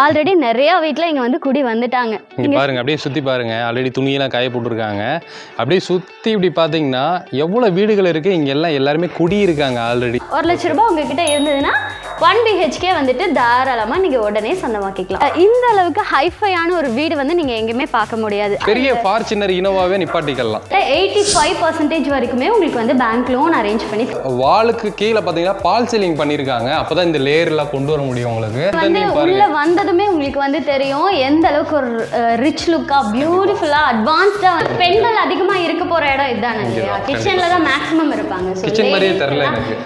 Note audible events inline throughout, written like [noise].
Already நிறைய வீட்ல இங்க வந்து குடி வந்துட்டாங்க. இங்க பாருங்க அப்படியே சுத்தி பாருங்க. ஆல்ரெடி துணியெல்லாம் காய போட்டிருக்காங்க. அப்படியே சுத்தி இப்படி பாத்தீங்கன்னா எவ்வளவு வீடுகள் இருக்கு? இங்க எல்லாம் எல்லாருமே குடி இருக்காங்க ஆல்ரெடி ஒரு லட்ச ரூபாய் உங்ககிட்ட இருந்ததுன்னா ஒன் பிஹெச்கே வந்துட்டு தாராளமா நீங்க உடனே சொந்தமாக்கிக்கலாம். இந்த அளவுக்கு ஹைஃபையான ஒரு வீடு வந்து நீங்க எங்கேயுமே பார்க்க முடியாது. பெரிய ஃபார்ச்சுனர் இனோவாவே நிப்பாட்டிக்கலாம். எயிட்டி ஃபைவ் பர்சன்டேஜ் வரைக்குமே உங்களுக்கு வந்து பேங்க் லோன் அரேஞ்ச் பண்ணி வாலுக்கு கீழே பாத்தீங்கன்னா பால் சீலிங் பண்ணிருக்காங்க. அப்பதான் இந்த லேயர் எல்லாம் கொண்டு வர முடியும் உங்களுக்கு. வந்து உள்ள வந்ததுமே உங்களுக்கு வந்து தெரியும் எந்த அளவுக்கு ஒரு ரிச் லுக்கா பியூட்டிஃபுல்லா அட்வான்ஸ்டா பெண்கள் அதிகமா இருக்க போற இடம் இதுதானே கிச்சன்ல தான் மேக்ஸிமம் இருப்பாங்க. கிச்சன் மாதிரியே தெரில எனக்கு.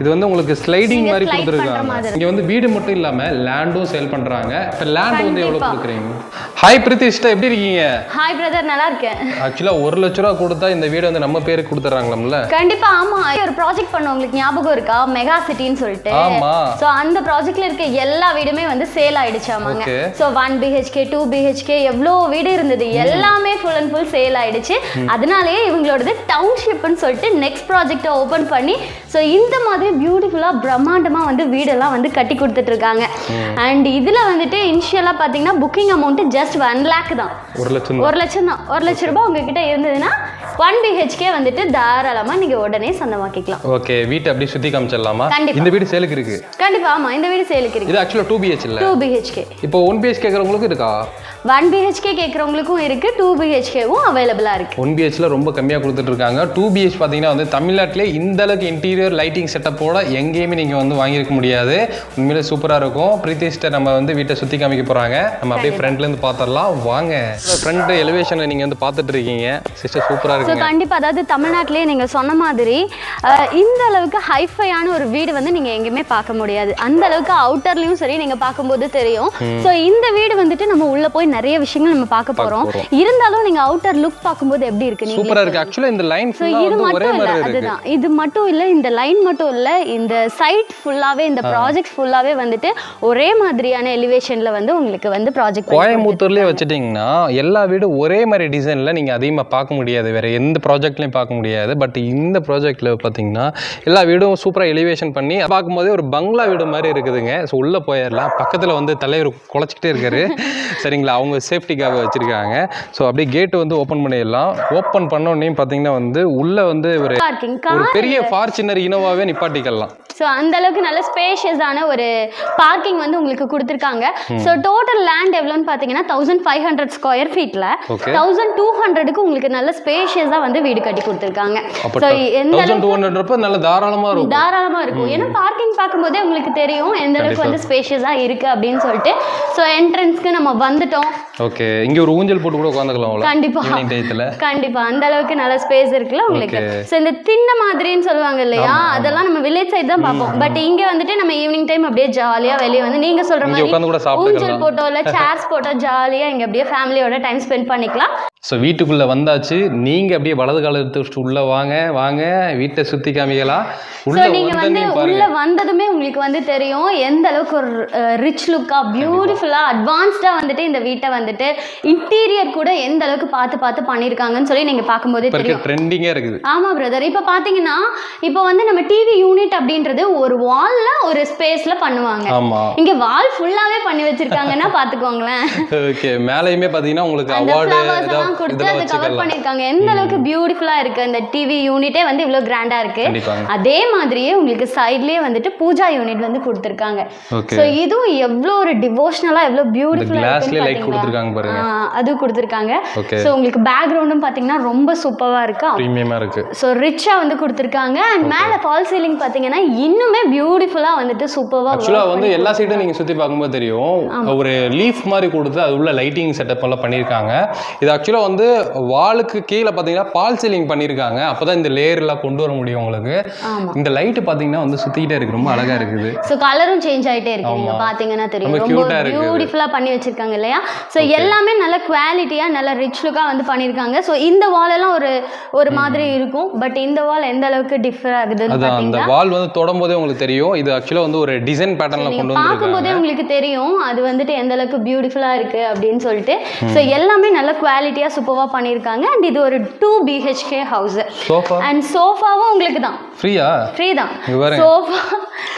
இது வந்து உங்களுக்கு ஸ்லைடிங் மாதிரி கொடுத்துருக்காங்க. இங்க வந்து வீடு மட்டும் இல்லாம லேண்டும் சேல் பண்றாங்க இப்போ லேண்ட் வந்து எவ்வளவு கண்டிப்பா. கொடுக்குறீங்க ஹாய் பிரித்திஷ்டா எப்படி இருக்கீங்க? ஹாய் பிரதர் நல்லா இருக்கேன் ஆக்சுவலா ஒரு லட்ச ரூபா கொடுத்தா இந்த வீடு வந்து நம்ம பேருக்கு கொடுத்துறாங்களாம்ல கண்டிப்பா ஆமா. ஒரு ப்ராஜெக்ட் பண்ண உங்களுக்கு ஞாபகம் இருக்கா? மெகா சிட்டின்னு சொல்லிட்டு. ஆமா. சோ அந்த ப்ராஜெக்ட்ல இருக்க எல்லா வீடுமே வந்து sale ஆயிடுச்சாமாங்க. So one BHK two BHK எவ்வளோ வீடு இருந்தது? எல்லாமே ஃபுல் அண்ட் ஃபுல் சேல் ஆயிடுச்சு. அதனாலேயே இவங்களோடது டவுன்ஷிப்னு சொல்லிட்டு நெக்ஸ்ட் ப்ராஜெக்டை ஓபன் பண்ணி சோ இந்த மாதிரி பியூட்டிஃபுல்லா பிரம்மாண்டமா வந்து வீடெல்லாம் வந்து கட்டி கொடுத்துட்டு இருக்காங்க அண்ட் இதுல வந்துட்டு இனிஷியலா பாத்தீங்கன்னா booking amount just one lakh தான். ஒரு லட்சம் ஒரு லட்சம் தான். ஒரு லட்சம் ரூபாய் உங்ககிட்ட இருந்ததுன்னா ஒன் பிஹெச்கே வந்துட்டு தாராளமா நீங்க உடனே சொந்தமாக்கிக்கலாம். ஓகே வீட்டை அப்படியே சுத்தி காமிச்சிடலாமா? கண்டிப்பா. இந்த வீடு சேலுக்கு இருக்கு. கண்டிப்பா ஆமா இந்த வீடு சேலுக்கு இருக்கு. இது ஆக்சுவலா டூ பிஹெச் இல்ல டூ பிஹெச்கே இப்போ ஒன் பிஹெச் கேட்குறவங்களுக்கு இருக்கா? ஒன் பிஹெச்கே கேட்குறவங்களுக்கும் இருக்கு டூ பிஹெச்கேவும் அவைலபிளா இருக்கு. ஒன் பிஹெச்ல ரொம்ப கம்மியாக கொடுத்துட்டு இருக்காங்க. டூ பிஹெச் பார்த்தீங்கன்னா வந்து தமிழ்நாட்டிலே இந்த அளவுக்கு இன்டீரியர் லைட்டிங் செட்டப்போட எங்கேயுமே நீங்கள் வந்து வாங்கியிருக்க முடியாது. உண்மையிலே சூப்பராக இருக்கும். பிரீத்திஷ்ட நம்ம வந்து வீட்டை சுற்றி காமிக்க போகிறாங்க நம்ம அப்படியே ஃப்ரண்ட்லேருந்து பார்த்துடலாம் வாங்க. ஃப்ரண்ட் எலிவேஷனில் நீங்கள் வந்து பார்த்துட்டு இருக்கீங்க. சிஸ்டர் சூப்பராக ஸோ இருக்குங்க. கண்டிப்பா. அதாவது தமிழ்நாட்டிலே நீங்க சொன்ன மாதிரி இந்த அளவுக்கு ஹைஃபையான ஒரு வீடு வந்து நீங்க எங்கேயுமே பார்க்க முடியாது. அந்த அளவுக்கு அவுட்டர்லயும் சரி நீங்க பார்க்கும்போது தெரியும். ஸோ இந்த வீடு வந்துட்டு நம்ம உள்ள போய் நிறைய விஷயங்கள் நம்ம பார்க்க போறோம். இருந்தாலும் நீங்க அவுட்டர் லுக் பார்க்கும்போது எப்படி இருக்கு? நீங்க சூப்பராக இருக்குது ஆக்சுவலாக இந்த லைன் ஸோ ஃபுல்லாக இது மட்டும் இல்ல மாதிரி இருக்கு. அதுதான். இது மட்டும் இல்ல இந்த லைன் மட்டும் இல்ல இந்த சைட் ஃபுல்லாவே இந்த ப்ராஜெக்ட் ஃபுல்லாவே வந்துட்டு ஒரே மாதிரியான எலிவேஷன்ல வந்து உங்களுக்கு வந்து ப்ராஜெக்ட் கோயம்புத்தூர்லேயே வச்சுட்டிங்கன்னா எல்லா வீடும் ஒரே மாதிரி டிசைனில் நீங்கள் அதிகமாக பார்க்க முடியாது. வேறு எந்த ப்ராஜெக்ட்லையும் பார்க்க முடியாது. பட் இந்த ப்ராஜெக்ட்டில் பார்த்தீங்கன்னா எல்லா வீடும் சூப்பராக எலிவேஷன் பண்ணி பார்க்கும்போதே ஒரு பங்களா வீடு மாதிரி இருக்குதுங்க. ஸோ உள்ளே போயிடலாம். பக்கத்தில் வந்து தலைவர் குலைச்சிக்கிட்டே இருக்காரு. [laughs] சரிங்களா? அவங்க சேஃப்டிக்காக வச்சுருக்காங்க. ஸோ அப்படியே கேட்டு வந்து ஓப்பன் பண்ணிடலாம். ஓப்பன் பண்ணோடனே பார்த்தீங்கன்னா வந்து உள்ளே வந்து ஒரு ஒரு பெரிய ஃபார்ச்சுனர் இனோவாவே நிப்பாட்டிக்கலாம். ஸோ அந்த அளவுக்கு நல்ல ஸ்பேஷியஸான ஒரு பார்க்கிங் வந்து உங்களுக்கு கொடுத்துருக்காங்க. ஸோ டோட்டல் லேண்ட் எவ்வளோன்னு பார்த்தீங்கன்னா தௌசண்ட் ஃபைவ் ஹண்ட்ரட் ஸ்கொயர் ஃபீட்டில். தௌசண்ட் டூ ஹண்ட்ரடுக்கு உங்களுக்கு நல்ல ஸ்பேஷியஸாக வந்து வீடு கட்டி கொடுத்துருக்காங்க. ஸோ எந்த நல்ல தாராளமாக இருக்கும். தாராளமா இருக்கும். ஏன்னா பார்க்கிங் பார்க்கும்போதே உங்களுக்கு தெரியும் எந்த அளவுக்கு வந்து ஸ்பேஷியஸா இருக்கு அப்படின்னு சொல்லிட்டு. ஸோ என்ட்ரன்ஸ்க்கு நம்ம வந்துட்டோம். ஓகே இங்கே ஒரு ஊஞ்சல் போட்டு கூட உட்காந்துக்கலாம் கண்டிப்பா. ஈவினிங் டயத்தில் கண்டிப்பா. அந்த அளவுக்கு நல்ல ஸ்பேஸ் இருக்குல்ல உங்களுக்கு. ஸோ இந்த திண்ணை மாதிரின்னு சொல்லுவாங்க இல்லையா? அதெல்லாம் நம்ம வில்லேஜ் சைடு தான் பார்ப்போம். பட் இங்க வந்துட்டு நம்ம ஈவினிங் டைம் அப்படியே ஜாலியா வெளியே வந்து நீங்க சொல்ற மாதிரி ஊஞ்சல் போட்டோ இல்ல சேர்ஸ் போட்டோ ஜாலியா இங்க அப்படியே ஃபேமிலியோட டைம் ஸ்பெண்ட் பண்ணிக்கலாம். ஸோ வீட்டுக்குள்ளே வந்தாச்சு. நீங்கள் அப்படியே வலது கால எடுத்து உள்ளே வாங்க வாங்க. வீட்டை சுற்றி காமிக்கலாம். ஸோ உள்ளே நீங்க வந்து உள்ள வந்ததுமே உங்களுக்கு வந்து தெரியும். எந்த அளவுக்கு ஒரு ரிச் லுக்கா பியூட்டிஃபுல்லா அட்வான்ஸ்டா வந்துட்டு இந்த வீட்டை வந்துட்டு இன்டீரியர் கூட எந்த அளவுக்கு பார்த்து பார்த்து பண்ணியிருக்காங்கன்னு சொல்லி நீங்க பார்க்கும்போதே தெரியும். ட்ரெண்டிங்காக இருக்குது. ஆமா பிரதர் இப்போ பாத்தீங்கன்னா இப்போ வந்து நம்ம டிவி யூனிட் அப்படின்றது ஒரு வால்ல ஒரு ஸ்பேஸ்ல பண்ணுவாங்க. ஆமாம் இங்க வால் ஃபுல்லாவே பண்ணி வச்சிருக்காங்கன்னா பாத்துக்கோங்களேன். ஓகே மேலேயுமே பார்த்தீங்கன்னா உங்களுக்கு அந்த அவார்டு எல்லாம் கொடுத்து அதை கவர் பண்ணிருக்காங்க எந்த அளவுக்கு பியூட்டிஃபுல்லா இருக்கு அந்த டிவி யூனிட்டே வந்து இவ்வளவு கிராண்டா இருக்கு. அதே மாதிரியே உங்களுக்கு சைட்லயே வந்துட்டு பூஜா யூனிட் வந்து கொடுத்துருக்காங்க. ஸோ இதுவும் எவ்வளோ ஒரு டிவோஷனலா எவ்வளோ இந்த பியூட்டிஃபுல்லா பாருங்க. அது கொடுத்துருக்காங்க. ஸோ உங்களுக்கு பேக்ரவுண்டும் பார்த்தீங்கன்னா ரொம்ப சூப்பரா இருக்கு. ப்ரீமியமாக இருக்குது ஸோ ரிச்சாக வந்து கொடுத்துருக்காங்க. அண்ட் மேலே ஃபால் சீலிங் பார்த்தீங்கன்னா இன்னுமே பியூட்டிஃபுல்லாக வந்துட்டு சூப்பராக ஆக்சுவலாக வந்து எல்லா சைடும் நீங்கள் சுற்றி பார்க்கும்போது தெரியும். ஒரு லீஃப் மாதிரி கொடுத்து அது உள்ள லைட்டிங் செட்டப் எல்லாம் பண்ணியிருக்காங்க. இது ஆக்சுவலாக வந்து வாலுக்கு கீழே பார்த்தீங்கன்னா பால் சீலிங் பண்ணியிருக்காங்க. அப்போ தான் இந்த லேயர்லாம் கொண்டு வர முடியும் உங்களுக்கு. இந்த லைட்டு பார்த்தீங்கன்னா வந்து சுற்றிக்கிட்டே இருக்கு. ரொம்ப அழகாக இருக்குது. ஸோ கலரும் சேஞ்ச் ஆயிட்டே இருக்கு. நீங்க ஆமா. பாத்தீங்கன்னா தெரியும். ரொம்ப ரொம்ப cute-ஆ இருக்குது. பியூட்டிஃபுல்லா பண்ணி வச்சிருக்காங்க இல்லையா? ஸோ எல்லாமே நல்ல குவாலிட்டியா நல்ல ரிச் லுக்கா வந்து பண்ணிருக்காங்க ஸோ இந்த வால் எல்லாம் ஒரு ஒரு மாதிரி இருக்கும். பட் இந்த வால் எந்த அளவுக்கு டிஃபர் ஆகுதுன்னு அதான் அந்த வால் வந்து தொடும் போதே உங்களுக்கு தெரியும். இது ஆக்சுவலாக வந்து ஒரு டிசைன் பேட்டர்னில் கொண்டு பார்க்கும்போதே வந்திருக்காங்க உங்களுக்கு தெரியும். அது வந்துட்டு எந்த அளவுக்கு பியூட்டிஃபுல்லா இருக்கு அப்படின்னு சொல்லிட்டு. ஸோ எல்லாமே நல்ல குவாலிட்டியாக சூப்பராக பண்ணியிருக்காங்க. அண்ட் இது ஒரு டூ பிஹெச்கே ஹவுஸ் அண்ட் சோஃபாவும் உங்களுக்கு தான் ஃப்ரீயா ஃப்ரீ தான். சோஃபா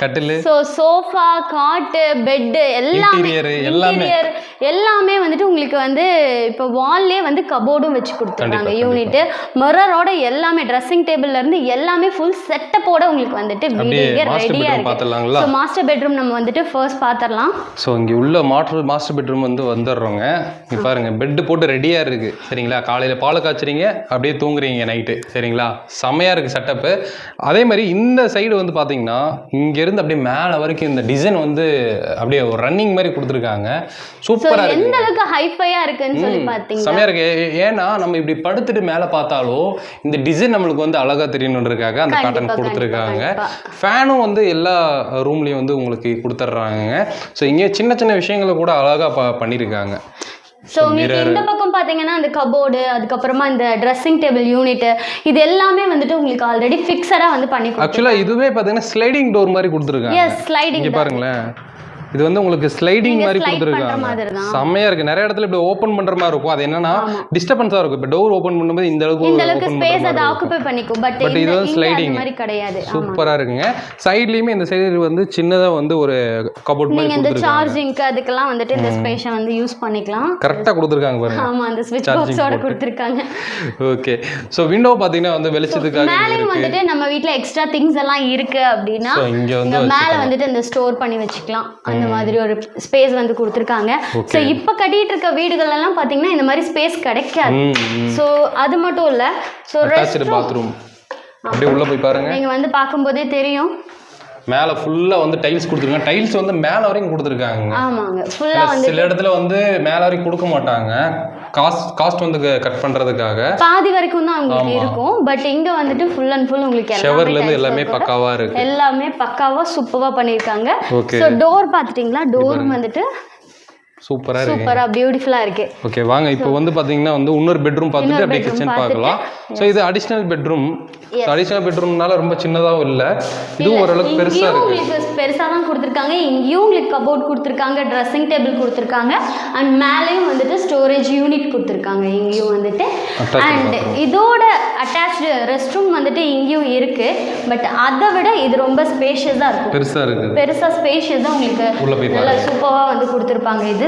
கட்டில். ஸோ சோஃபா காட்டு பெட்டு எல்லாமே. Interior. எல்லாமே. வந்துட்டு உங்களுக்கு வந்து இப்போ வால்லே வந்து கபோர்டும் வச்சு கொடுத்துருக்காங்க கண்டிப்பா, யூனிட் மிரரோட எல்லாமே ட்ரெஸ்ஸிங் டேபிள்ல இருந்து எல்லாமே ஃபுல் செட்டப்போட உங்களுக்கு வந்துட்டு அப்படியே வீடியோ master ரெடியா bedroom இருக்கு. பார்த்துடலாங்களா? ஸோ மாஸ்டர் பெட்ரூம் நம்ம வந்துட்டு ஃபர்ஸ்ட் பார்த்துடலாம். ஸோ இங்கே உள்ள மாட்டர் மாஸ்டர் பெட்ரூம் வந்து வந்துடுறோங்க. இங்கே பாருங்க பெட்டு போட்டு ரெடியாக இருக்குது சரிங்களா? காலையில் பால் காய்ச்சுறீங்க அப்படியே தூங்குறீங்க நைட்டு சரிங்களா? செமையாக இருக்குது செட்டப்பு அதே மாதிரி இந்த சைடு வந்து பார்த்தீங்கன்னா இங்கேருந்து அப்படியே மேலே வரைக்கும் இந்த டிசைன் வந்து அப்படியே ஒரு ரன்னிங் மாதிரி கொடுத்துருக்காங்க. ஸோ சூப்பராக இருக்கு எந்த அளவுக்கு ஹைஃபையா இருக்குன்னு சொல்லி பார்த்தீங்க செமையா இருக்கு. ஏன்னா நம்ம இப்படி படுத்துட்டு மேலே பார்த்தாலும் இந்த டிசைன் நம்மளுக்கு வந்து அழகா தெரியணுன்றதுக்காக அந்த பேட்டர்ன் கொடுத்துருக்காங்க. ஃபேனும் வந்து எல்லா ரூம்லேயும் வந்து உங்களுக்கு கொடுத்துட்றாங்க. ஸோ இங்கே சின்ன சின்ன விஷயங்களை கூட அழகா பண்ணியிருக்காங்க ஸோ உங்களுக்கு இந்த பக்கம் பார்த்தீங்கன்னா அந்த கபோர்டு அதுக்கப்புறமா இந்த ட்ரெஸ்ஸிங் டேபிள் யூனிட் இது எல்லாமே வந்துட்டு உங்களுக்கு ஆல்ரெடி ஃபிக்ஸடாக வந்து பண்ணி ஆக்சுவலாக இதுவே பார்த்தீங்கன்னா ஸ்லைடிங் டோர் மாதிரி கொடுத்துருக்காங்க. ஸ்லைடிங் பாருங்களேன். இது வந்து உங்களுக்கு ஸ்லைடிங் மாதிரி கொடுத்துருக்காங்க. செம்மையா இருக்கு. நிறைய இடத்துல இப்படி ஓப்பன் பண்ற மாதிரி இருக்கும். அது என்னன்னா டிஸ்டர்பன்ஸா இருக்கும். இப்போ டோர் ஓப்பன் பண்ணும்போது இந்த அளவுக்கு இந்த அளவுக்கு ஸ்பேஸ் அதை ஆக்குபை பண்ணிக்கும். பட் இது வந்து sliding. மாதிரி கிடையாது. சூப்பரா இருக்குங்க. சைட்லயுமே இந்த சைடு வந்து சின்னதா வந்து ஒரு கபோர்ட் மாதிரி நீங்க இந்த சார்ஜிங்க்கு அதுக்கெல்லாம் வந்துட்டு இந்த ஸ்பேஸை வந்து யூஸ் பண்ணிக்கலாம். கரெக்டா கொடுத்துருக்காங்க பாருங்க. ஆமா அந்த ஸ்விட்ச் பாக்ஸோட. கொடுத்துருக்காங்க. ஓகே ஸோ விண்டோ பார்த்தீங்கன்னா வந்து வெளிச்சத்துக்காக இருக்கு. வந்துட்டு நம்ம வீட்ல எக்ஸ்ட்ரா திங்ஸ் எல்லாம் இருக்கு அப்படின்னா இங்க வந்து மேல. வந்துட்டு இந்த ஸ்டோர் பண்ணி வச்சுக்கலாம். அந்த மாதிரி ஒரு ஸ்பேஸ் வந்து கொடுத்துருக்காங்க. ஸோ இப்போ கட்டிட்டு இருக்க வீடுகள் எல்லாம் பாத்தீங்கன்னா இந்த மாதிரி ஸ்பேஸ் கிடைக்காது. ஸோ அது மட்டும் இல்ல. ஸோ பாத்ரூம் அப்படியே உள்ள போய் பாருங்க. நீங்க வந்து பார்க்கும்போதே தெரியும். மேல ஃபுல்லா வந்து டைல்ஸ் கொடுத்துருக்காங்க. டைல்ஸ் வந்து மேல வரைக்கும் கொடுத்துருக்காங்க. ஆமாங்க. ஃபுல்லா வந்து சில இடத்துல வந்து மேல வரைக்கும் கொடுக்க மாட்டாங்க. காஸ்ட் காஸ்ட் வந்து கட் பண்றதுக்காக. பாதி வரைக்கும் தான் உங்களுக்கு இருக்கும். பட் இங்க வந்துட்டு ஃபுல் அண்ட் ஃபுல் உங்களுக்கு ஷவர்ல இருந்து எல்லாமே பக்காவா இருக்கு. எல்லாமே பக்காவா சூப்பரா பண்ணிருக்காங்க ஸோ டோர் பார்த்துட்டீங்களா? டோரும் வந்துட்டு சூப்பரா இருக்கு சூப்பரா பியூட்டிஃபுல்லா இருக்கு. ஓகே வாங்க இப்போ வந்து பாத்தீங்கன்னா வந்து இன்னொரு பெட்ரூம் பார்த்துட்டு அப்படியே கிச்சன் பார்க்கலாம். ஸோ இது அடிஷ்னல் பெட்ரூம் அடிஷ்னல் பெட்ரூம்னால ரொம்ப சின்னதாகவும் இல்லை. இதுவும் ஓரளவுக்கு பெருசா இருக்கு. உங்களுக்கு பெருசா தான் கொடுத்துருக்காங்க. இங்கேயும் உங்களுக்கு கபோர்ட் கொடுத்துருக்காங்க ட்ரெஸ்ஸிங் டேபிள் கொடுத்துருக்காங்க. அண்ட் மேலேயும் வந்துட்டு ஸ்டோரேஜ் யூனிட் கொடுத்துருக்காங்க இங்கேயும் வந்துட்டு. அண்ட் இதோட அட்டாச்சு ரெஸ்ட் ரூம் வந்துட்டு இங்கேயும் இருக்கு. பட் அதை விட இது ரொம்ப ஸ்பேஷியஸாக இருக்கும். பெருசா இருக்குது. பெருசா ஸ்பேஷியஸாக உங்களுக்கு நல்லா சூப்பராக வந்து கொடுத்துருப்பாங்க இது.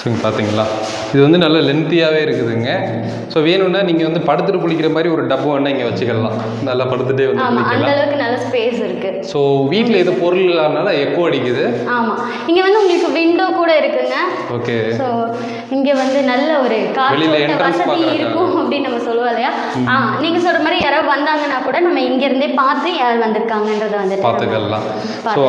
ஸோ பார்த்தீங்களா? இது வந்து நல்ல லென்த்தியாகவே இருக்குதுங்க. ஸோ வேணும்னா நீங்கள் வந்து படுத்துட்டு குளிக்கிற மாதிரி ஒரு டப்பு வேணா இங்கே வச்சுக்கலாம். நல்லா படுத்துட்டே வந்து குளிக்கலாம். அளவுக்கு நல்ல ஸ்பேஸ் இருக்கு. ஸோ வீட்டில் எது பொருள் இல்லாதனால எக்கோ அடிக்குது. ஆமா. இங்க வந்து உங்களுக்கு விண்டோ கூட இருக்குங்க. ஓகே ஸோ இங்க வந்து நல்ல ஒரு காற்றோட்ட வசதி. இருக்கும் அப்படின்னு நம்ம சொல்லுவோம் இல்லையா? ஆ நீங்க சொல்ற மாதிரி யாராவது வந்தாங்கன்னா கூட நம்ம இங்க இருந்தே பார்த்து யார் வந்திருக்காங்கன்றத நம்ம பார்த்துக்கலாம். ஸோ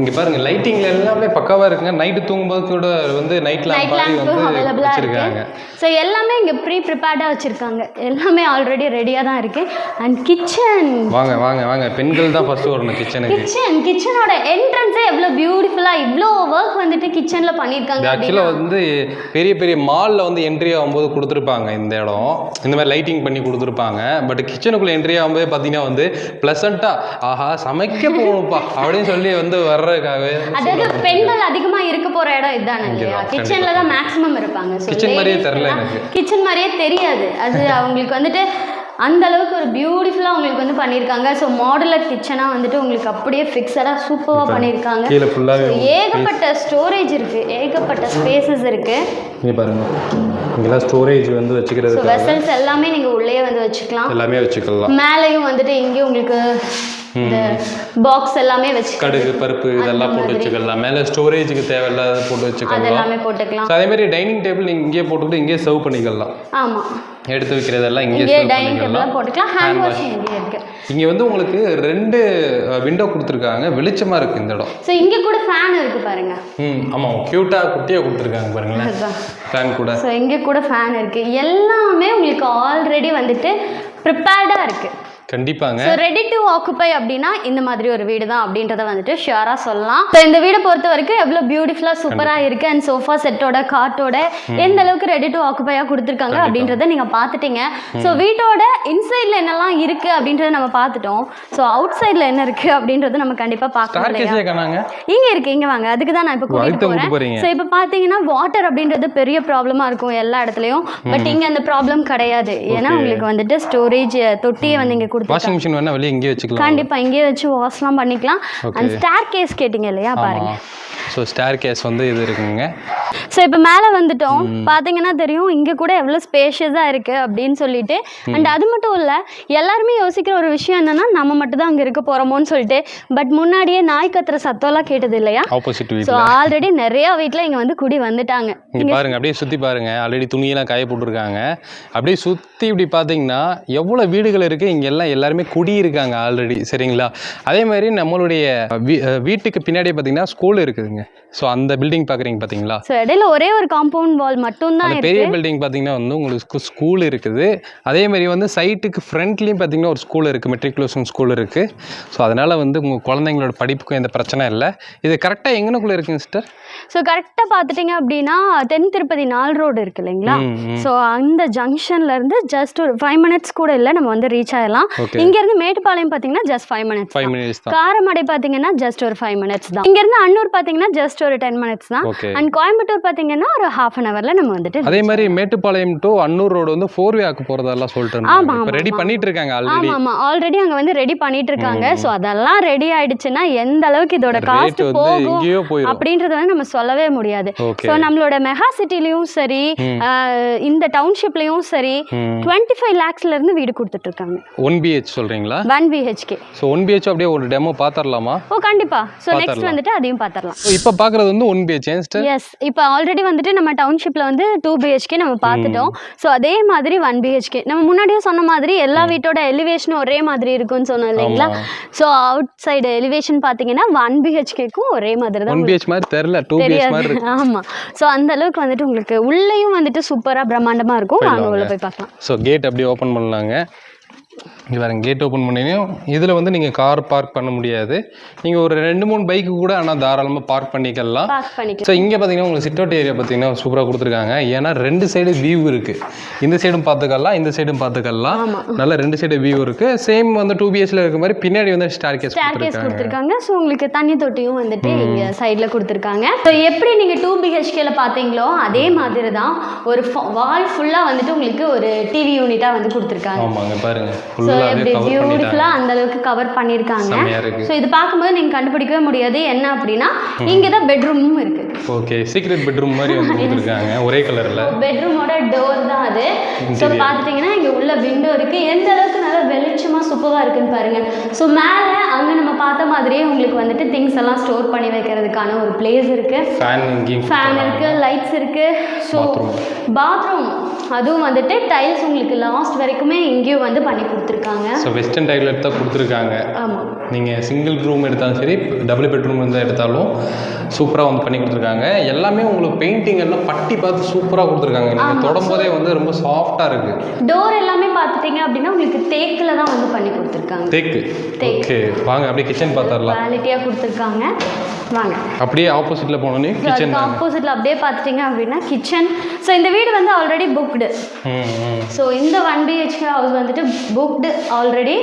இங்கே பாருங்க லைட்டிங்ல எல்லாமே பக்காவாக இருக்குங்க. நைட்டு தூங்கும்போது கூட வந்து நைட் லேம்ப் அவைலபிளாக ஸோ எல்லாமே இங்கே ப்ரீ ப்ரிப்பேர்டாக வச்சுருக்காங்க. எல்லாமே ஆல்ரெடி ரெடியாக தான் இருக்கு. அண்ட் கிச்சன் வாங்க வாங்க வாங்க. பெண்கள் தான் ஃபர்ஸ்ட் வரணும் கிச்சனுக்கு கிச்சன் கிச்சனோட என்ட்ரன்ஸே எவ்வளோ பியூட்டிஃபுல்லாக இவ்வளோ ஒர்க் வந்துட்டு கிச்சனில் பண்ணியிருக்காங்க ஆக்சுவலாக வந்து பெரிய பெரிய மாலில் வந்து என்ட்ரி ஆகும்போது கொடுத்துருப்பாங்க இந்த இடம். இந்த மாதிரி லைட்டிங் பண்ணி கொடுத்துருப்பாங்க. பட் கிச்சனுக்குள்ளே என்ட்ரி ஆகும்போது பார்த்தீங்கன்னா வந்து ப்ளசண்ட்டாக ஆஹா சமைக்க போகணும்ப்பா அப்படின்னு சொல்லி வந்து வர்றதுக்காகவே அதாவது பெண்கள் அதிகமா இருக்க போற இடம் இதுதானே இல்லையா? இங்கதான், கிச்சன்ல தான் மேக்ஸிமம் இருப்பாங்க. Kitchen மாதிரியே தெரியல எனக்கு. கிச்சன் மாதிரியே தெரியாது. அது அவங்களுக்கு வந்துட்டு அந்த அளவுக்கு ஒரு பியூட்டிஃபுல்லாக உங்களுக்கு வந்து பண்ணியிருக்காங்க. ஸோ மாடுலர் கிச்சனாக வந்துட்டு உங்களுக்கு அப்படியே ஃபிக்ஸடாக சூப்பராக பண்ணியிருக்காங்க. ஏகப்பட்ட ஸ்டோரேஜ் இருக்கு. ஏகப்பட்ட ஸ்பேசஸ் இருக்கு. இங்கே பாருங்க. இங்கெல்லாம் ஸ்டோரேஜ் வந்து ஸோ வச்சுக்கிறதுக்கு வெசல்ஸ் எல்லாமே நீங்க உள்ளே வந்து வச்சுக்கலாம். எல்லாமே வச்சுக்கலாம். மேலேயும் வந்துட்டு இங்கேயும் உங்களுக்கு இந்த பாக்ஸ் எல்லாமே வச்சு கடுகு பருப்பு இதெல்லாம் போட்டு வச்சுக்கலாம். மேலே ஸ்டோரேஜுக்கு தேவையில்லாத போட்டு வச்சுக்கலாம். எல்லாமே போட்டுக்கலாம். அதே மாதிரி டைனிங் டேபிள் நீங்கள் இங்கேயே போட்டுக்கிட்டு இங்கேயே சர்வ் பண்ணிக்கலாம். ஆமா. எடுத்து வைக்கிறதெல்லாம் இங்கே டைனிங் டேபிளாக போட்டுக்கலாம். ஹேண்ட் வாஷிங் இங்கே இருக்கு. இங்கே வந்து உங்களுக்கு ரெண்டு விண்டோ கொடுத்துருக்காங்க. வெளிச்சமாக இருக்குது இந்த இடம். ஸோ இங்கே கூட ஃபேன் இருக்கு பாருங்க. ம் ஆமாம் க்யூட்டாக குட்டியாக கொடுத்துருக்காங்க பாருங்களேன். ஃபேன் கூட. ஸோ இங்கே கூட ஃபேன் இருக்கு. எல்லாமே உங்களுக்கு ஆல்ரெடி வந்துட்டு ப்ரிப்பேர்டாக இருக்கு. கண்டிப்பாங்க. ரெடி டு ஆக்குப்பை அப்படின்னா இந்த மாதிரி ஒரு வீடு தான் அப்படின்றத வந்துட்டு ஷியராக சொல்லலாம். ஸோ இந்த வீடை பொறுத்த வரைக்கும் எவ்வளோ பியூட்டிஃபுல்லாக சூப்பராக இருக்கு. அண்ட் சோஃபா செட்டோட காட்டோட எந்த அளவுக்கு ரெடி டு ஆக்குப்பையாக கொடுத்துருக்காங்க அப்படின்றத நீங்கள் பார்த்துட்டீங்க. ஸோ வீட்டோட இன்சைடில் என்னெல்லாம் இருக்கு அப்படின்றத நம்ம பார்த்துட்டோம். ஸோ அவுட் சைடில் என்ன இருக்கு அப்படின்றத நம்ம கண்டிப்பாக காணாங்க. இங்க இருக்கு இங்க வாங்க. அதுக்கு தான் நான் இப்போ கூட்டிட்டு போறேன். ஸோ இப்போ பார்த்தீங்கன்னா வாட்டர் அப்படின்றது பெரிய ப்ராப்ளமா இருக்கும் எல்லா இடத்துலயும். பட் இங்க அந்த ப்ராப்ளம் கிடையாது. ஏன்னா. உங்களுக்கு வந்துட்டு ஸ்டோரேஜ் தொட்டியை வந்து இங்க கொடுத்துருக்காங்க வாஷிங் மிஷின் வேணா வெளியே இங்கேயே வச்சுக்கலாம். கண்டிப்பா இங்கேயே வச்சு வாஷ்லாம் பண்ணிக்கலாம். அந்த ஸ்டார் கேஸ் கேட்டிங்க இல்லையா பாருங்க. ஸோ ஸ்டார் கேஸ் வந்து இது இருக்குங்க. ஸோ இப்போ மேலே வந்துட்டோம். பார்த்தீங்கன்னா தெரியும் இங்கே கூட எவ்வளோ ஸ்பேஷியஸாக இருக்குது அப்படின்னு சொல்லிட்டு. அண்ட் அது மட்டும் இல்லை எல்லாருமே யோசிக்கிற ஒரு விஷயம் என்னன்னா நம்ம மட்டும் தான் அங்கே இருக்க போகிறோமோன்னு சொல்லிட்டு. பட் முன்னாடியே நாய் கத்துற சத்தம்லாம் கேட்டது இல்லையா? ஆப்போசிட் ஸோ ஆல்ரெடி நிறைய வீட்டில் இங்கே வந்து குடி வந்துட்டாங்க. இங்கே பாருங்க அப்படியே சுற்றி பாருங்க. ஆல்ரெடி துணியெல்லாம் காய போட்டிருக்காங்க. அப்படியே சுற்றி இப்படி பார்த்தீங்கன்னா எவ்வளோ வீடுகள் இருக்குது இங்கே எல்லாம் எல்லாருமே குடியிருக்காங்க ஆல்ரெடி சரிங்களா? அதே மாதிரி நம்மளுடைய வீட்டுக்கு பின்னாடியே பார்த்தீங்கன்னா ஸ்கூல் இருக்குதுங்க. ஸோ அந்த பில்டிங் பார்க்குறீங்க பார்த்தீங்களா? ஸோ இடையில ஒரே ஒரு காம்பவுண்ட் வால் அந்த இருக்கு. பெரிய பில்டிங் பார்த்தீங்கன்னா வந்து உங்களுக்கு ஸ்கூல் இருக்குது. அதே மாதிரி வந்து சைட்டுக்கு ஃப்ரண்ட்லேயும் பார்த்தீங்கன்னா ஒரு ஸ்கூல் இருக்குது மெட்ரிகுலேஷன் ஸ்கூல் இருக்குது ஸோ அதனால் வந்து உங்கள் குழந்தைங்களோட படிப்புக்கும் எந்த பிரச்சனை இல்லை. இது கரெக்டாக எங்கனக்குள்ளே இருக்குங்க சிஸ்டர் ஸோ கரெக்டாக பார்த்துட்டிங்க அப்படின்னா தென் திருப்பதி நாள் ரோடு இருக்கு இல்லைங்களா. ஸோ அந்த ஜங்ஷன்ல இருந்து ஜஸ்ட் ஒரு ஃபைவ் மினிட்ஸ் கூட இல்லை. நம்ம வந்து ரீச் ஆயிடலாம். Okay. இங்கேருந்து மேட்டுப்பாளையம் பார்த்தீங்கன்னா just five minutes five minutes Karamadai பார்த்தீங்கன்னா ஜஸ்ட் ஒரு ஃபைவ் மினிட்ஸ் தான். இங்கேருந்து அன்னூர் பார்த்தீங்கன்னா ஜஸ்ட் ஒரு டென் மினிட்ஸ் தான். அண்ட் கோயம்புத்தூர் பார்த்தீங்கன்னா ஒரு ஹாஃப் அன் ஹவரில் நம்ம வந்துட்டு அதே மாதிரி மேட்டுப்பாளையம் டு அன்னூர் ரோடு வந்து ஃபோர் வே ஆக்க போகிறதெல்லாம் சொல்லிட்டு ரெடி. பண்ணிட்டு இருக்காங்க ஆல்ரெடி ஆமா ஆல்ரெடி அங்க வந்து ரெடி பண்ணிட்டு இருக்காங்க. ஸோ அதெல்லாம் ரெடி ஆயிடுச்சுன்னா எந்த அளவுக்கு இதோட காஸ்ட் போகும் அப்படின்றத வந்து நம்ம சொல்லவே முடியாது. ஸோ நம்மளோட மெகா சிட்டிலையும் சரி இந்த டவுன்ஷிப்லையும் சரி டுவெண்ட்டி ஃபைவ் லேக்ஸ்ல இருந்து வீடு கொடுத்துட்டு இருக்காங்க. ஒன் பிஹெச் சொல்கிறீங்களா one BHK so one B அப்படியே ஒரு டெமோ பார்த்துடலாமா ஓ கண்டிப்பா. So next. வந்துட்டு அதையும் பார்த்துடலாம் ஸோ இப்போ பார்க்குறது வந்து one B H yes already வந்துட்டு நம்ம டவுன்ஷிப்ல வந்து டூ பிஹெச்கே நம்ம பார்த்துட்டோம் ஸோ அதே மாதிரி ஒன் பிஹெச்கே நம்ம முன்னாடியே சொன்ன மாதிரி எல்லா வீட்டோட எலிவேஷனும் ஒரே மாதிரி இருக்கும்னு சொன்னோம் இல்லைங்களா. ஸோ அவுட் சைடு எலிவேஷன் பார்த்தீங்கன்னா ஒன் பிஹெச்கேக்கும் ஒரே மாதிரி தான் ஒன் பிஹெச் மாதிரி தெரில டூ பிஹெச் மாதிரி தெரியாது ஆமா. ஸோ அந்த அளவுக்கு வந்துட்டு உங்களுக்கு உள்ளேயும் வந்துட்டு சூப்பரா பிரம்மாண்டமா இருக்கும். வாங்க உள்ள போய் பார்க்கலாம். ஸோ கேட் அப்படியே ஓப்பன் பண்ணலாங்க. இங்கே பாருங்க கேட் ஓப்பன் பண்ணியும் இதில் வந்து நீங்கள் கார் பார்க் பண்ண முடியாது. நீங்கள் ஒரு ரெண்டு மூணு பைக்கு கூட ஆனால் தாராளமாக பார்க் பண்ணிக்கலாம். ஸோ இங்கே பார்த்தீங்கன்னா உங்களுக்கு சிட் அவுட் ஏரியா பார்த்தீங்கன்னா சூப்பராக கொடுத்துருக்காங்க. ஏன்னா ரெண்டு சைடு வியூ இருக்குது இந்த சைடும் பார்த்துக்கலாம் இந்த சைடும் பார்த்துக்கலாம். நல்ல ரெண்டு சைடு வியூ இருக்குது சேம் வந்து டூ பிஹெச்சில் இருக்க மாதிரி பின்னாடி வந்து ஸ்டார் கேஸ் ஸ்டேர் கேஸ் கொடுத்துருக்காங்க. ஸோ உங்களுக்கு தண்ணி தொட்டியும் வந்துட்டு இங்கே சைடில் கொடுத்துருக்காங்க. ஸோ எப்படி நீங்கள் டூ பிஹெச்கேல பார்த்தீங்களோ அதே மாதிரி தான் ஒரு வால் ஃபுல்லாக வந்துட்டு உங்களுக்கு ஒரு டிவி யூனிட்டாக வந்து கொடுத்துருக்காங்க. ஆமாங்க பாருங்க. பியூட்டிஃபுல்லாக அந்த அளவுக்கு கவர் பண்ணியிருக்காங்க. ஸோ இது பார்க்கும்போது நீங்கள் கண்டுபிடிக்கவே முடியாது. என்ன அப்படின்னா இங்கே தான் பெட்ரூமும் இருக்குது ஓகே சீக்ரெட் பெட்ரூம் மாதிரி வந்து [laughs] கொடுத்துருக்காங்க ஒரே கலரில் பெட்ரூமோட டோர் தான் அது. ஸோ பார்த்துட்டிங்கன்னா இங்கே உள்ள விண்டோ இருக்குது எந்த அளவுக்கு நல்லா வெளிச்சமாக சூப்பராக இருக்குன்னு பாருங்க. ஸோ மேலே அங்கே நம்ம பார்த்த மாதிரியே உங்களுக்கு வந்துட்டு திங்ஸ் எல்லாம் ஸ்டோர் பண்ணி வைக்கிறதுக்கான ஒரு பிளேஸ் இருக்குது ஃபேன் இருக்குது லைட்ஸ் இருக்குது ஸோ பாத்ரூம். அதுவும் வந்துட்டு டைல்ஸ் உங்களுக்கு லாஸ்ட் வரைக்குமே இங்கேயும் வந்து பண்ணி கொடுத்துருக்காங்க. ஸோ வெஸ்டர்ன் டைலர் தான் கொடுத்துருக்காங்க. ஆமாம் நீங்கள் சிங்கிள் ரூம் எடுத்தாலும் சரி டபுள் பெட்ரூம் வந்து எடுத்தாலும் சூப்பராக வந்து பண்ணி கொடுத்துருக்காங்க. எல்லாமே உங்களுக்கு பெயிண்டிங் எல்லாம் பட்டி பார்த்து சூப்பராக கொடுத்துருக்காங்க. நீங்கள் தொடும்போதே வந்து ரொம்ப சாஃப்டாக இருக்குது டோர் எல்லாமே பார்த்துட்டிங்க அப்படின்னா உங்களுக்கு தேக்கில் தான் வந்து பண்ணி கொடுத்துருக்காங்க. தேக்கு. ஓகே வாங்க அப்படியே கிச்சன் பார்த்துடலாம். குவாலிட்டியாக கொடுத்துருக்காங்க. வாங்க. அப்படியே ஆப்போசிட்டில் போனோன்னே கிச்சன் ஆப்போசிட்டில் அப்படியே பார்த்துட்டிங்க அப்படின்னா கிச்சன் ஸோ இந்த வீடு வந்து ஆல்ரெடி புக்டு ஸோ இந்த ஒன் பிஹெச்கே ஹவுஸ் வந்துட்டு புக்டு ஆல்ரெடி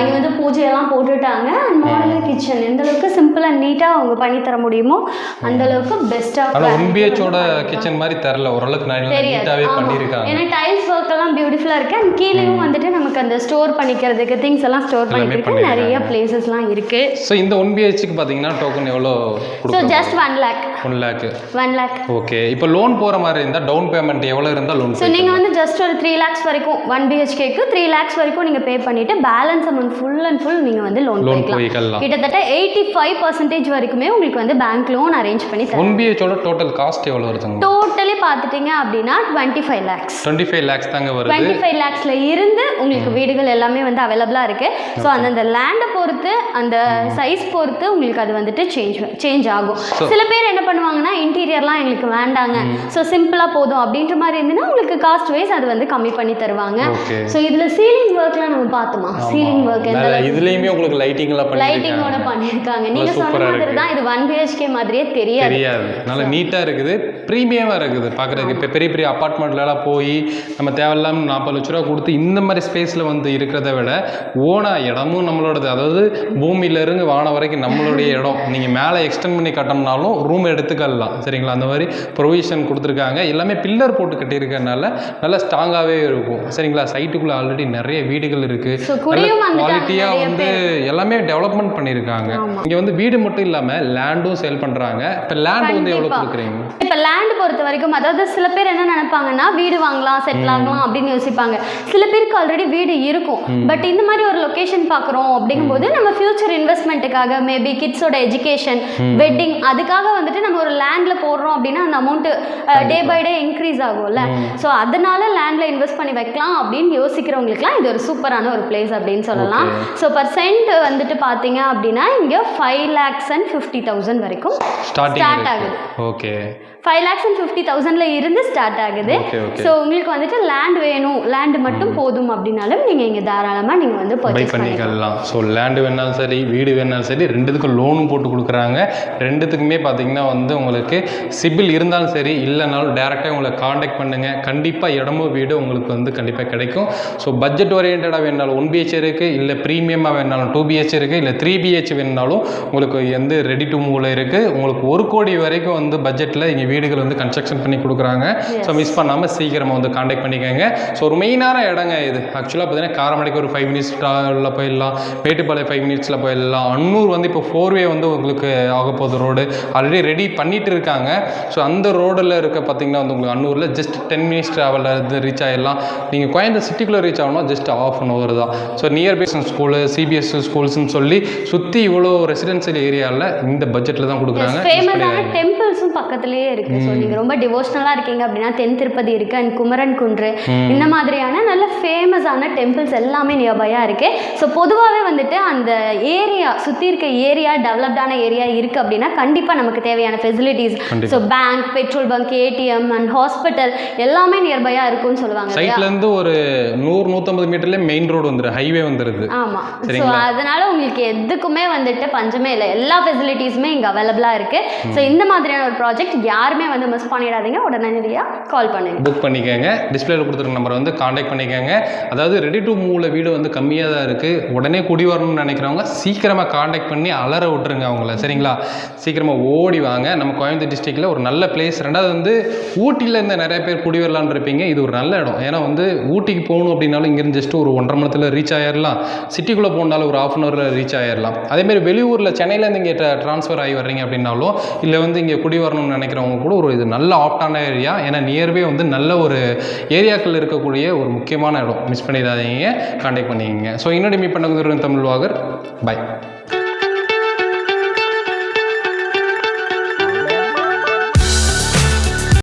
இங்கே வந்து பூஜையெல்லாம் போட்டுட்டாங்க. அண்ட் மாடலர் கிச்சன் எந்த அளவுக்கு சிம்பிள் அண்ட் நீட்டாக அவங்க பண்ணி தர முடியுமோ அந்த அளவுக்கு பெஸ்ட்டாக ஒன் பிஹெச்சோட கிச்சன் மாதிரி தெரில ஓரளவுக்கு நீட்டாகவே. பண்ணியிருக்காங்க. ஏன்னா டைல்ஸ் ஒர்க் எல்லாம் பியூட்டிஃபுல்லாக இருக்கு. அண்ட் கீழேயும் வந்துட்டு நமக்கு அந்த ஸ்டோர் பண்ணிக்கிறதுக்கு திங்ஸ் எல்லாம் ஸ்டோர் பண்ணிக்கிறதுக்கு நிறைய பிளேசஸ்லாம் இருக்கு. ஸோ இந்த ஒன் பிஹெச்சுக்கு பார்த்தீங்கன்னா டோக்கன் எவ்வளோ so just one lakh one lakh one lakh okay இப்போ லோன் போகிற மாதிரி இருந்தால் டவுன் பேமெண்ட் எவ்வளோ இருந்தால் லோன் ஸோ நீங்கள் வந்து ஜஸ்ட் ஒரு த்ரீ லேக்ஸ் வரைக்கும் ஒன் பிஹெச்கேக்கு த்ரீ லேக்ஸ் வரைக்கும் நீங்கள் பே பண்ணிட்டு balance amount full and full நீங்கள் வந்து லோன் லோன் போய்க்கலாம். கிட்டத்தட்ட எயிட்டி ஃபைவ் பர்சன்டேஜ் வரைக்குமே உங்களுக்கு வந்து பேங்க் லோன் அரேஞ்ச் பண்ணி ஒன் பிஹெச்சோட டோட்டல் காஸ்ட் எவ்வளோ வருதுங்க? டோட்டலி பார்த்துட்டிங்க அப்படின்னா twenty five lakhs twenty five lakhs தாங்க வருது. டுவெண்ட்டி ஃபைவ் லேக்ஸில் இருந்து உங்களுக்கு வீடுகள் எல்லாமே வந்து அவைலபிளாக இருக்குது ஸோ அந்தந்த லேண்டை பொறுத்து அந்த சைஸ் பொறுத்து உங்களுக்கு அது வந்துட்டு சேஞ்ச் சேஞ்ச் ஆகும். சில பேர் என்ன பண்ணுவாங்கன்னா இன்டீரியர்லாம் எங்களுக்கு வேண்டாங்க. ஸோ சிம்பிளாக போதும் அப்படின்ற மாதிரி இருந்ததுன்னா உங்களுக்கு காஸ்ட் வைஸ் அது வந்து கம்மி பண்ணி தருவாங்க. ஸோ இதில் சீலிங் ஒர்க்லாம் நம்ம பார்த்தோமா? சீலிங் ஒர்க் இதுலேயுமே உங்களுக்கு லைட்டிங்லாம் லைட்டிங்கோட பண்ணியிருக்காங்க பண்ணியிருக்காங்க நீங்க சொன்ன மாதிரி தான் இது ஒன் பிஹெச்கே மாதிரியே தெரியாது. தெரியாது. நல்லா நீட்டாக இருக்குது. ப்ரீமியமாக இருக்குது. பார்க்குறதுக்கு இப்போ பெரிய பெரிய அப்பார்ட்மெண்ட்லலாம் போய் நம்ம தேவையில்லாம நாற்பது லட்ச ரூபா கொடுத்து இந்த மாதிரி ஸ்பேஸில் வந்து இருக்கிறத விட ஓனா இடமும் நம்மளோடது. அதாவது பூமியில இருந்து வானம் வரைக்கும் நம்மளுடைய இடம். நீங்கள் மேலே எக்ஸ்டெண்ட் பண்ணி கட்டணும்னாலும் ரூம் எடுத்துக்கலாம் சரிங்களா? அந்த மாதிரி ப்ரொவிஷன் கொடுத்துருக்காங்க. எல்லாமே பில்லர் போட்டு கட்டியிருக்கறனால நல்லா ஸ்ட்ராங்காகவே இருக்கும். சரிங்களா? சைட்டுக்குள்ளே ஆல்ரெடி நிறைய வீடுகள் இருக்குது குவாலிட்டியாக வந்து எல்லாமே டெவலப்மெண்ட் பண்ணியிருக்காங்க. இங்கே வந்து வீடு மட்டும் இல்லாமல் லேண்டும் சேல் பண்ணுறாங்க இப்போ லேண்ட் வந்து எவ்வளோ. கொடுக்குறீங்க? இப்போ லேண்ட் பொறுத்த வரைக்கும் அதாவது சில பேர் என்ன நினைப்பாங்கன்னா வீடு வாங்கலாம் செட்டில் ஆகலாம் அப்படின்னு யோசிப்பாங்க. சில பேருக்கு ஆல்ரெடி வீடு இருக்கும். பட் இந்த மாதிரி ஒரு லொகேஷன் பார்க்குறோம் அப்படிங்கும்போது நம்ம ஃபியூச்சர் இன்வெஸ்ட்மெண்ட்டுக்காக மேபி கிட்ஸோட எஜுகேஷன் வெட்டிங் அதுக்காக வந்துட்டு நம்ம ஒரு லேண்ட்ல போடுறோம் அப்படின்னா அந்த amount day by day increase ஆகும்ல. ஸோ அதனால லேண்ட்ல இன்வெஸ்ட் பண்ணி வைக்கலாம் அப்படின்னு யோசிக்கிறவங்களுக்குலாம் இது ஒரு சூப்பரான ஒரு பிளேஸ் அப்படின்னு சொல்லலாம். ஸோ பர்சென்ட் வந்துட்டு பார்த்தீங்க அப்படின்னா இங்கே five lakhs and fifty thousand வரைக்கும் Start ஆகுது. Okay five lakhs and fifty தௌசண்ட்ல இருந்து ஸ்டார்ட் ஆகுது. ஸோ உங்களுக்கு வந்துட்டு லேண்ட் வேணும். லேண்ட் மட்டும் போதும் அப்படின்னாலும் நீங்க இங்க தாராளமா நீங்க வந்து பர்ச்சேஸ் பண்ணிக்கலாம். ஸோ லேண்டு வேணாலும் சரி வீடு வேணாலும் சரி ரெண்டுத்துக்கும் லோனும் போட்டு கொடுக்குறாங்க. ரெண்டுத்துக்குமே பார்த்தீங்கன்னா வந்து உங்களுக்கு சிபில் இருந்தாலும் சரி இல்லைனாலும் டேரெக்டாக உங்களை காண்டாக்ட் பண்ணுங்கள் கண்டிப்பாக இடமும் வீடு உங்களுக்கு வந்து கண்டிப்பாக கிடைக்கும். ஸோ பட்ஜெட் ஓரியன்டாக வேணாலும் ஒன் பிஹெச் இருக்குது இல்லை ப்ரீமியமாக வேணாலும் டூ பிஹெச் இருக்குது இல்லை த்ரீ பிஹெச் வேணுனாலும் உங்களுக்கு வந்து ரெடி டு மூவில் இருக்குது உங்களுக்கு ஒரு கோடி வரைக்கும் வந்து பட்ஜெட்டில் இங்கே வீடுகள் வந்து கன்ஸ்ட்ரக்ஷன் பண்ணி கொடுக்குறாங்க. ஸோ மிஸ் பண்ணாமல் சீக்கிரமாக வந்து காண்டாக்ட் பண்ணிக்கோங்க. ஸோ ஒரு மெயினான இடங்க இது. ஆக்சுவலாக பார்த்தீங்கன்னா காரமடைக்கு ஒரு ஃபைவ் மினிட்ஸ் உள்ள போயிடலாம். மேட்டுப்பாளையம் ஃபைவ் மினிட்ஸில் போயிடலாம். அன்னூர் வந்து இப்போ ஃபோர்வே வந்து உங்களுக்கு ஆக போகுது ரோடு ஆல்ரெடி ரெடி பண்ணிட்டு இருக்காங்க. ஸோ அந்த ரோடில் இருக்க பார்த்தீங்கன்னா வந்து உங்களுக்கு அன்னூரில் ஜஸ்ட் டென் மினிட்ஸ் ட்ராவலில் இருந்து ரீச் ஆகிடலாம் நீங்கள் கோயம்புத்தூர் சிட்டிக்குள்ளே ரீச் ஆகணும் ஜஸ்ட் ஆஃப் அன் ஹவர் தான். So nearby school CBSE ஸ்கூல்ஸ்னு சொல்லி சுற்றி இவ்வளோ ரெசிடென்சியல் ஏரியாவில் இந்த பட்ஜெட்டில் தான் கொடுக்குறாங்க. டெம்பிள்ஸும் பக்கத்துலயே இருக்கு. ஸோ நீங்க ரொம்ப டிவோஷனலா இருக்கீங்க அப்படின்னா தென் திருப்பதி இருக்கு அண்ட் குமரன் குன்று. இந்த மாதிரியான நல்ல ஃபேமஸான டெம்பிள்ஸ் எல்லாமே நியர்பையா இருக்கு. ஸோ பொதுவாகவே வந்துட்டு அந்த ஏரியா சுத்தி இருக்க ஏரியா டெவலப்டான ஏரியா இருக்கு அப்படின்னா கண்டிப்பா நமக்கு தேவையான facilities. So bank petrol bunk ATM and hospital எல்லாமே நியர்பையா இருக்கும்னு சொல்லுவாங்க? சைட்லேருந்து ஒரு நூறு நூற்றம்பது மீட்டர்லேயே மெயின் ரோடு வந்துடும் ஹைவே வந்துடுது ஆமா. ஸோ? அதனால உங்களுக்கு எதுக்குமே வந்துட்டு பஞ்சமே இல்லை. எல்லா ஃபெசிலிட்டிஸுமே இங்கே அவைலபிளாக இருக்கு. ஸோ இந்த மாதிரியான ஒரு ப்ராஜெக்ட் யாருமே வந்து மிஸ் பண்ணிடாதீங்க. உடனடியாக கால் பண்ணுங்க. புக் பண்ணிக்கோங்க. டிஸ்பிளேல கொடுத்துருக்க நம்பரை வந்து காண்டாக்ட் பண்ணிக்கோங்க. அதாவது ரெடி டு மூவில் வீடு வந்து கம்மியாக தான் இருக்குது உடனே குடி வரணும்னு நினைக்கிறவங்க சீக்கிரமாக காண்டாக்ட் பண்ணி அலற விட்டுருங்க அவங்கள. சரிங்களா? சீக்கிரமாக ஓடி வாங்க. நம்ம கோயம்புத்தூர் டிஸ்ட்ரிக்டில் ஒரு நல்ல பிளேஸ் ரெண்டாவது வந்து ஊட்டியில் இருந்து நிறைய பேர் குடி வரலான் இருப்பீங்க. இது ஒரு நல்ல இடம். ஏன்னா வந்து ஊட்டிக்கு போகணும் அப்படின்னாலும் இங்கேருந்து ஜஸ்ட் ஒரு ஒன்றரை மணி ரீச் ஆயிடலாம் சிட்டிக்குள்ளே போனாலும் ஒரு ஆஃப் அன் ஹவரில் ரீச் ஆயிடலாம் அதேமாதிரி வெளியூரில் சென்னையிலேருந்து இங்கே ட்ரான்ஸ்ஃபர் ஆகி வர்றீங்க அப்படின்னாலும் இல்லை வந்து இங்கே குடி வரணும்னு நினைக்கிறவங்க கூட ஒரு இது நல்ல ஆப்டான ஏரியா ஏன்னா நியர்பை வந்து நல்ல ஒரு ஏரியாக்கள் இருக்கக்கூடிய ஒரு முக்கியமான இடம். மிஸ் பண்ணிடாதீங்க கான்டாக்ட் பண்ணிக்கங்க. ஸோ இன்னொரு மீட் பண்ண தமிழ் வாகர். பை